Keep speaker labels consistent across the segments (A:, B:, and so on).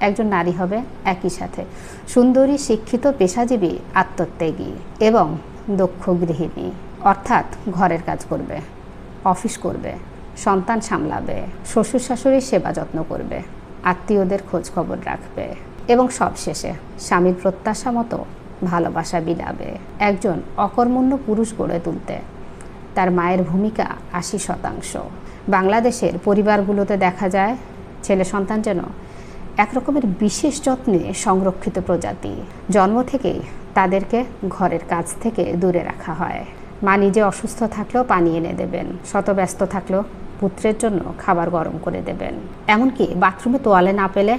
A: একজন নারী হবে একই সাথে। সুন্দরী, শিক্ষিত, পেশাজীবী, আত্মত্যাগী এবং দক্ষ গৃহিণী। অর্থাৎ ঘরের কাজ করবে, অফিস করবে, সন্তান সামলাবে, শ্বশুর শাশুড়ির সেবা যত্ন করবে, আত্মীয়দের খোঁজ খবর রাখবে এবং সবশেষে স্বামীর প্রত্যাশা মতো ভালোবাসা বিলাবে। একজন অকর্মণ্য পুরুষ গড়ে তুলতে তার মায়ের ভূমিকা আশি শতাংশ। বাংলাদেশের পরিবারগুলোতে দেখা যায়, ছেলে সন্তান যেন একরকমের বিশেষ যত্নে সংরক্ষিত প্রজাতি। জন্ম থেকেই তাদেরকে ঘরের কাজ থেকে দূরে রাখা হয়। মা নিজে অসুস্থ থাকলেও পানি এনে দেবেন। শত ব্যস্ত থাকলেও পুত্রের জন্য খাবার গরম করে দেবেন। এমনকি বাথরুমে তোয়ালে না পেলে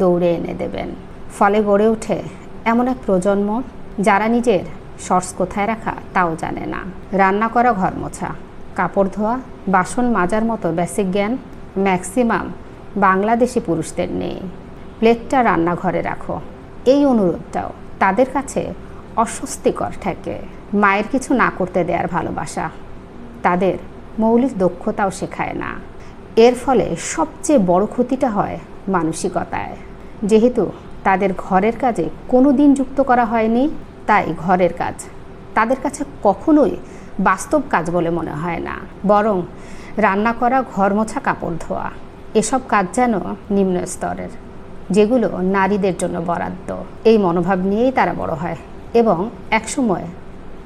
A: দৌড়ে এনে দেবেন। ফলে গড়ে ওঠে এমন এক প্রজন্ম যারা নিজের সর্স কোথায় রাখা তাও জানে না। রান্না করা ঘর মোছা, কাপড় ধোয়া, বাসন মাজার মতো বেসিক জ্ঞান ম্যাক্সিমাম বাংলাদেশি পুরুষদের নেই। প্লেটটা রান্নাঘরে রাখো। এই অনুরোধটাও তাদের কাছে অস্বস্তিকর ঠেকে মায়ের কিছু না করতে দেওয়ার ভালোবাসা তাদের মৌলিক দক্ষতাও শেখায় না। এর ফলে সবচেয়ে বড় ক্ষতিটা হয় মানসিকতায়। যেহেতু তাদের ঘরের কাজে কোনো দিন যুক্ত করা হয়নি, তাই ঘরের কাজ তাদের কাছে কখনোই বাস্তব কাজ বলে মনে হয় না। বরং রান্না করা ঘর মোছা কাপড় ধোয়া, এসব কাজ যেন নিম্ন স্তরের। যেগুলো নারীদের জন্য বরাদ্দ। এই মনোভাব নিয়েই তারা বড় হয় এবং একসময়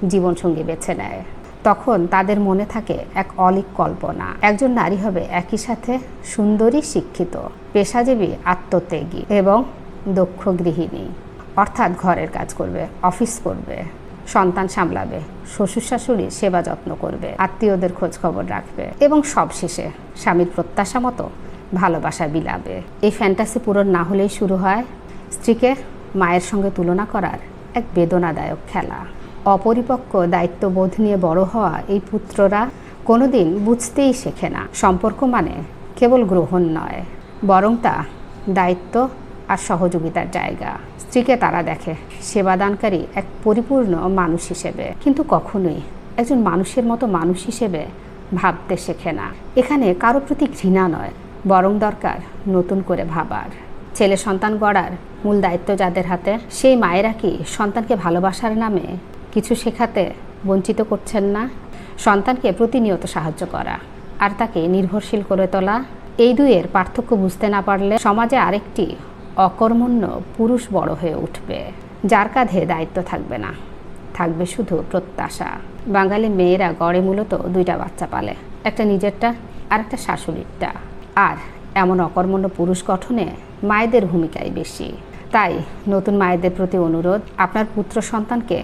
A: জীবনসঙ্গী বেছে নেয়। তখন তাদের মনে থাকে এক অলিক কল্পনা। একজন নারী হবে একই সাথে সুন্দরী, শিক্ষিত, পেশাজীবী, আত্মত্যাগী এবং দক্ষ গৃহিণী। অর্থাৎ ঘরের কাজ করবে, অফিস করবে, সন্তান সামলাবে শ্বশুর শাশুড়ি সেবা যত্ন করবে, আত্মীয়দের খোঁজ খবর রাখবে এবং সবশেষে স্বামীর প্রত্যাশা মতো ভালোবাসা বিলাবে। এই ফ্যান্টাসি পূরণ না হলেই শুরু হয় স্ত্রীকে মায়ের সঙ্গে তুলনা করার এক বেদনাদায়ক খেলা। অপরিপক্ক দায়িত্ববোধ নিয়ে বড় হওয়া এই পুত্ররা কোনোদিন বুঝতেই শেখে না। সম্পর্ক মানে কেবল গ্রহণ নয়, বরং তা দায়িত্ব আর সহযোগিতার জায়গা। স্ত্রীকে তারা দেখে সেবাদানকারী এক পরিপূর্ণ মানুষ হিসেবে, কিন্তু কখনোই একজন মানুষের মতো মানুষ হিসেবে ভাবতে শেখে না। এখানে কারও প্রতি ঘৃণা নয় বরং দরকার নতুন করে ভাবার। ছেলে সন্তান গড়ার মূল দায়িত্ব যাদের হাতে, সেই মায়েরা কি সন্তানকে ভালোবাসার নামে কিছু শেখাতে বঞ্চিত করছেন না? সন্তানকে প্রতিনিয়ত সাহায্য করা আর তাকে নির্ভরশীল করে তোলা, এই দুইয়ের পার্থক্য বুঝতে না পারলে সমাজে আরেকটি অকর্মণ্য পুরুষ বড় হয়ে উঠবে, যার কাঁধে দায়িত্ব থাকবে না। থাকবে শুধু প্রত্যাশা। বাঙালি মেয়েরা গড়ে মূলত দুইটা বাচ্চা পালে, একটা নিজেরটা আর একটা শাশুড়িরটা। আর এমন অকর্মণ্য পুরুষ গঠনে মায়েদের ভূমিকাই বেশি। তাই নতুন মায়েদের প্রতি অনুরোধ, আপনার পুত্র সন্তানকে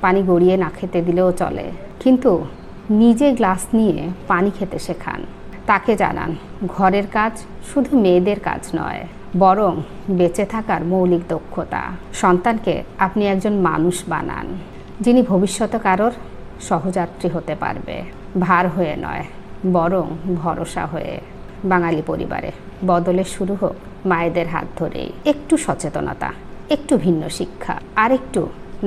A: পানি গড়িয়ে না খেতে দিলেও চলে। কিন্তু নিজে গ্লাস নিয়ে পানি খেতে শেখান। তাকে জানান, ঘরের কাজ শুধু মেয়েদের কাজ নয়, বরং বেঁচে থাকার মৌলিক দক্ষতা। সন্তানকে আপনি একজন মানুষ বানান, যিনি ভবিষ্যতে কারোর সহযাত্রী হতে পারবে। ভার হয়ে নয়, বরং ভরসা হয়ে। বাঙালি পরিবারে। বদলের শুরু হোক মায়েদের হাত ধরেই। একটু সচেতনতা, একটু ভিন্ন শিক্ষা, আর একটু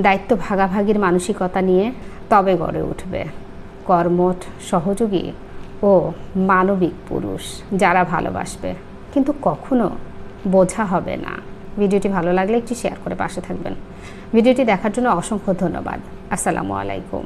A: দায়িত্ব ভাগাভাগির মানসিকতা নিয়ে তবে গড়ে উঠবে। কর্মঠ, সহযোগী ও মানবিক পুরুষ যারা ভালোবাসবে, কিন্তু কখনো বোঝা হবে না। ভিডিওটি ভালো লাগলে একটি শেয়ার করে পাশে থাকবেন। ভিডিওটি দেখার জন্য অসংখ্য ধন্যবাদ। আসসালামু আলাইকুম।